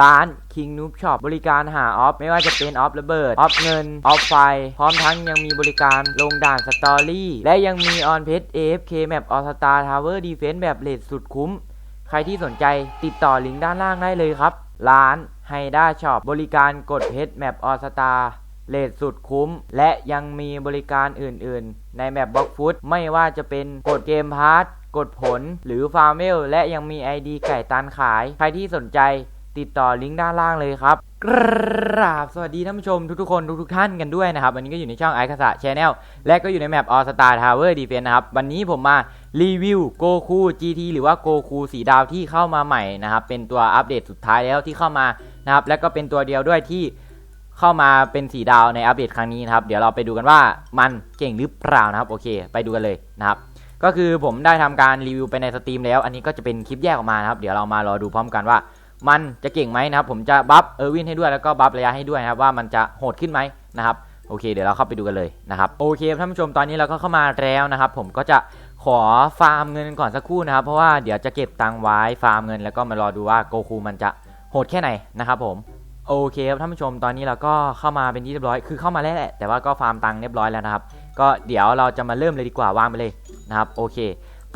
ร้าน King Noob Shop บริการหาออฟไม่ว่าจะเป็นออฟระเบิดออฟเงินออฟไฟ พร้อมทั้งยังมีบริการลงด่านสตอรี่ และยังมีออนเพจ AFK Map All Star Tower Defense แบบเลทสุดคุ้ม ใครที่สนใจติดต่อลิงก์ด้านล่างได้เลยครับ ร้านไฮด้าช็อปบริการกดเพชรแมปออสตาเลทสุดคุ้ม และยังมีบริการอื่นๆ ในแมปบล็อกฟุตไม่ว่าจะเป็นกดเกมพาร์ทกดผลหรือฟาร์มเมลและยังมี ID ไก่ตันขาย ใครที่สนใจ ติดต่อลิงก์ด้านล่างเลยครับกราบสวัสดีท่านผู้ชมทุกๆคนทุกๆท่านกันด้วยนะครับ วันนี้ก็อยู่ในช่องไอคาสะชแนลและก็อยู่ในแมปออสตาทาวเวอร์ดีเฟนนะครับ วันนี้ผมมารีวิวโกคู GT หรือว่าโกคูสีดาวที่เข้ามาใหม่นะครับ เป็นตัวอัปเดตสุดท้ายแล้วที่เข้ามานะครับ และก็เป็นตัวเดียวด้วยที่เข้ามาเป็นสีดาวในอัปเดตครั้งนี้นะครับ เดี๋ยวเราไปดูกันว่ามันเก่งหรือเปล่านะครับ โอเค ไปดูกันเลยนะครับ ก็คือผมได้ทำการรีวิวไปในสตรีมแล้ว อันนี้ก็จะเป็นคลิปแยกออกมานะครับ เดี๋ยวเรามารอดูพร้อมกันว่า มันจะเก่งไหมนะครับ ผมจะบัฟเออร์วินให้ด้วยแล้วก็บัฟระยะให้ด้วยนะครับว่ามันจะโหดขึ้นไหมนะครับโอเคเดี๋ยวเราเข้าไปดูกันเลยนะครับโอเคท่านผู้ชมตอนนี้เราก็เข้ามาแล้วนะครับ ผมก็จะขอฟาร์มเงินก่อนสักครู่นะครับ เพราะว่าเดี๋ยวจะเก็บตังค์ไว้ฟาร์มเงิน แล้วก็มารอดูว่าโกคูมันจะโหดแค่ไหนนะครับผมโอเคครับท่านผู้ชมตอนนี้เราก็เข้ามาเป็นที่เรียบร้อยคือเข้ามาแล้วแหละแต่ว่าก็ฟาร์มตังค์เรียบร้อยแล้วนะครับ ก็เดี๋ยวเราจะมาเริ่มเลยดีกว่าวางไปเลยนะครับโอเค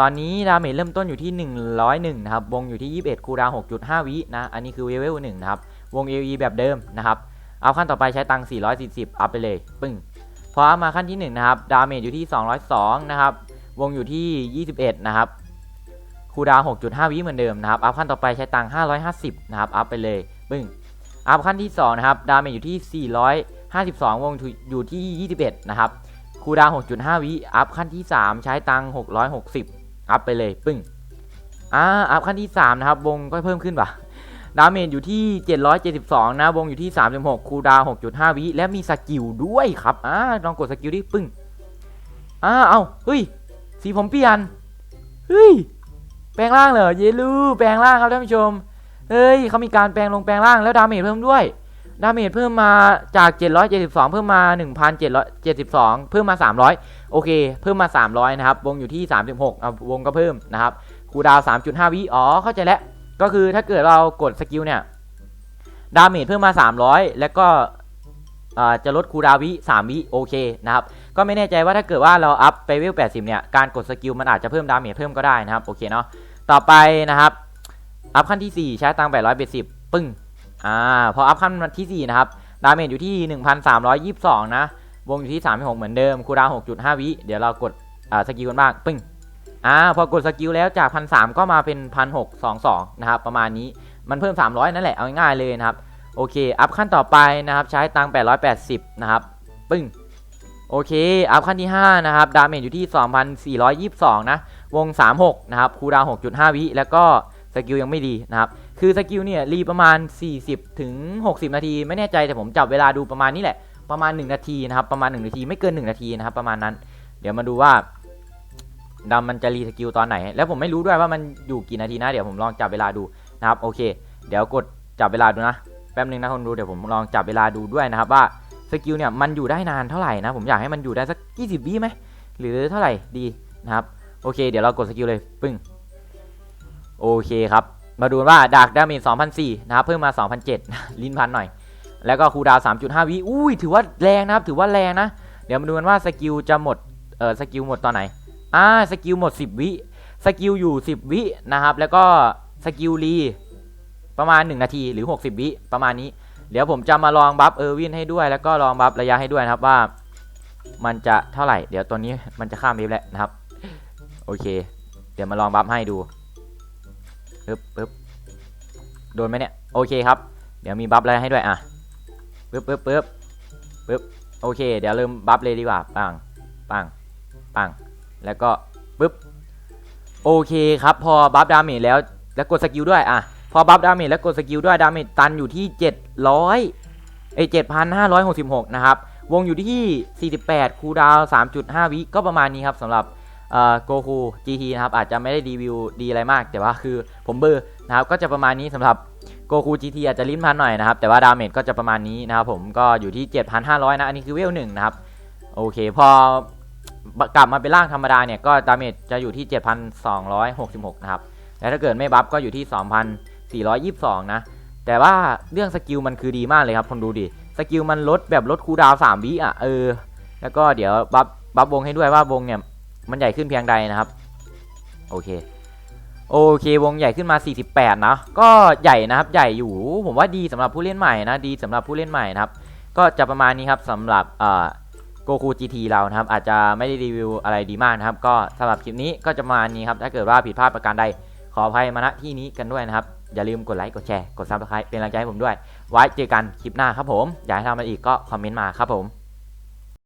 ตอนนี้ดาเมจเริ่มต้นอยู่ที่ 101 นะครับ วงอยู่ที่ 21 คูดาว6.5 วินะ อันนี้คือเวล1นะครับ วง AE แบบเดิมนะครับ เอาขั้นต่อไปใช้ตังค์440 อัพไปเลย ปึ้ง พอมาขั้นที่ 1 นะครับ ดาเมจอยู่ที่ 202 นะครับ วงอยู่ที่ 21 นะครับ คูดาว6.5 วิเหมือนเดิมนะครับ อัพขั้นต่อไปใช้ตังค์550 นะครับ อัพไปเลย ปึ้ง อัพขั้นที่ 2 นะครับ ดาเมจอยู่ที่ 452 วงอยู่ที่ 21 นะครับ คูดาว6.5 วิ อัพขั้นที่ 3 ใช้ตังค์660 อัพไปเลยปึ้งอ่าอัพขั้นที่ 3 นะครับ วงก็เพิ่มขึ้นป่ะดาเมจอยู่ที่ 772 นะ วงอยู่ที่ 36 คูดาว 6.5 วิ และมีสกิลด้วยครับ อ่า ลองกดสกิลดิ ปึ้ง อ่า เอาเฮ้ย สีผมเปลี่ยน เฮ้ย แปลงร่างเหรอ เยลู แปลงร่างครับท่านผู้ชม เฮ้ย เขามีการแปลงลงแปลงร่างแล้วดาเมจเพิ่มด้วย ดาเมจเพิ่มมาจาก 772 เพิ่มมา 1,772 เพิ่มมา 300 โอเค เพิ่มมา 300 นะครับ วงอยู่ที่ 36อะวงก็เพิ่มนะครับ คูดาว 3.5 วิ อ๋อ เข้าใจแล้ว ก็คือถ้าเกิดเรากดสกิลเนี่ย ดาเมจเพิ่มมา 300 แล้วก็จะลดคูดาววิ 3 วิ โอเคนะครับ ก็ไม่แน่ใจว่าถ้าเกิดว่าเราอัพไปเวล 80 เนี่ย การกดสกิลมันอาจจะเพิ่มดาเมจเพิ่มก็ได้นะครับ โอเคเนาะ ต่อไปนะครับ อัพขั้นที่ 4 ใช้ตังค์880ปึ้ง อ่าพออัพขั้นที่ 4 นะครับ ดาเมจอยู่ที่ 1,322 นะ วงอยู่ที่ 36 เหมือนเดิม คูดาว 6.5 วิ เดี๋ยวเรากดอ่าสกิลกันบ้าง ปึ้งอ่าพอกดสกิลแล้วจาก 1,300 ก็มาเป็น 1,622 นะครับ ประมาณนี้ มันเพิ่ม 300 นั่นแหละ เอาง่ายๆเลยนะครับ โอเค อัพขั้นต่อไปนะครับ ใช้ตัง880 นะครับ ปึ้ง โอเค อัพขั้นที่ 5 นะครับ ดาเมจอยู่ที่ 2,422 นะ วง 36 นะครับ คูดาว 6.5 วิ แล้วก็สกิลยังไม่ดีนะครับ คือสกิลเนี่ยรีประมาณ 40 ถึง 60 นาที ไม่แน่ใจแต่ผมจับเวลาดูประมาณนี้แหละ ประมาณ 1 นาทีนะครับ ประมาณ 1 นาทีไม่เกิน 1 นาทีนะครับ ประมาณนั้น เดี๋ยวมาดูว่าดำมันจะรีสกิลตอนไหน แล้วผมไม่รู้ด้วยว่ามันอยู่กี่นาทีนะ เดี๋ยวผมลองจับเวลาดูนะครับ โอเค เดี๋ยวกดจับเวลาดูนะ แป๊บนึงนะคนดู เดี๋ยวผมลองจับเวลาดูด้วยนะครับว่าสกิลเนี่ยมันอยู่ได้นานเท่าไหร่นะ ผมอยากให้มันอยู่ได้สัก 20วิไหม หรือเท่าไหร่ดีนะครับ โอเค เดี๋ยวเรากดสกิลเลย ปึ้ง โอเคครับ มาดูว่าดาร์กดาเมจ2004นะครับเพิ่มมา2007 ลิ้นพันหน่อย แล้วก็คูดาว 3.5 วิอุ้ยถือว่าแรงนะครับถือว่าแรงนะ เดี๋ยวมาดูกันว่าสกิลจะหมดเออสกิลหมดตอนไหนอ่าสกิลหมด 10 วิสกิลอยู่ 10 วินะครับ แล้วก็สกิลรีประมาณ 1 นาทีหรือ 60 วิประมาณนี้ เดี๋ยวผมจะมาลองบัฟเออร์วินให้ด้วย แล้วก็ลองบัฟระยะให้ด้วยนะครับว่า มันจะเท่าไหร่ เดี๋ยวตัวนี้มันจะข้ามเวฟแล้วนะครับ โอเค เดี๋ยวมาลองบัฟให้ดู ปึ๊บปึ๊บโดนไหมเนี่ย โอเคครับ เดี๋ยวมีบัฟอะไรให้ด้วยอะปึ๊บปึ๊บปึ๊บปึ๊บ โอเค เดี๋ยวเริ่มบัฟเลยดีกว่า ปัง ปัง ปัง แล้วก็ปึ๊บ โอเคครับ พอบัฟดาเมจแล้ว แล้วกดสกิลด้วย อะ พอบัฟดาเมจแล้วกดสกิลด้วย ดาเมจตันอยู่ที่ 700เอ้ย7,566 นะครับ วงอยู่ที่ 48 คูดาว 3.5 วิ ก็ประมาณนี้ครับสำหรับ โกคู GT นะครับอาจจะไม่ได้รีวิวดีอะไรมาก แต่ว่าคือผมเบอร์นะครับก็จะประมาณนี้สำหรับโกคู GT อาจจะลิ้นพันหน่อยนะครับ แต่ว่าดาเมจก็จะประมาณนี้นะครับผมก็อยู่ที่ 7,500 นะ อันนี้คือเวลหนึ่งนะครับ โอเค พอกลับมาเป็นร่างธรรมดาเนี่ยก็ดาเมจจะอยู่ที่ 7,266 นะครับแล้วถ้าเกิดไม่บัฟก็อยู่ที่ 2,422 นะแต่แต่ว่าเรื่องสกิลมันคือดีมากเลยครับคนดูดิสกิลมันลดแบบลดคูดาวสามวิอะเออแล้วก็เดี๋ยวบัฟบัฟวงให้ด้วยว่าวงเนี่ย มันใหญ่ขึ้นเพียงใดนะครับ โอเค โอเควงใหญ่ขึ้นมา 48 นะ ก็ใหญ่นะครับ ใหญ่อยู่ ผมว่าดีสำหรับผู้เล่นใหม่นะ ดีสำหรับผู้เล่นใหม่นะครับ ก็จะประมาณนี้ครับสำหรับโกคูจีทีเรานะครับ อาจจะไม่ได้รีวิวอะไรดีมากนะครับ ก็สำหรับคลิปนี้ก็จะประมาณนี้ครับ ถ้าเกิดว่าผิดพลาดประการใด ขออภัยมาณที่นี้กันด้วยนะครับ อย่าลืมกดไลค์ กดแชร์ กดซับสไครป์เป็นกำลังใจให้ผมด้วย ไว้เจอกันคลิปหน้าครับผม อยากให้ทำอะไรอีกก็คอมเมนต์มาครับผม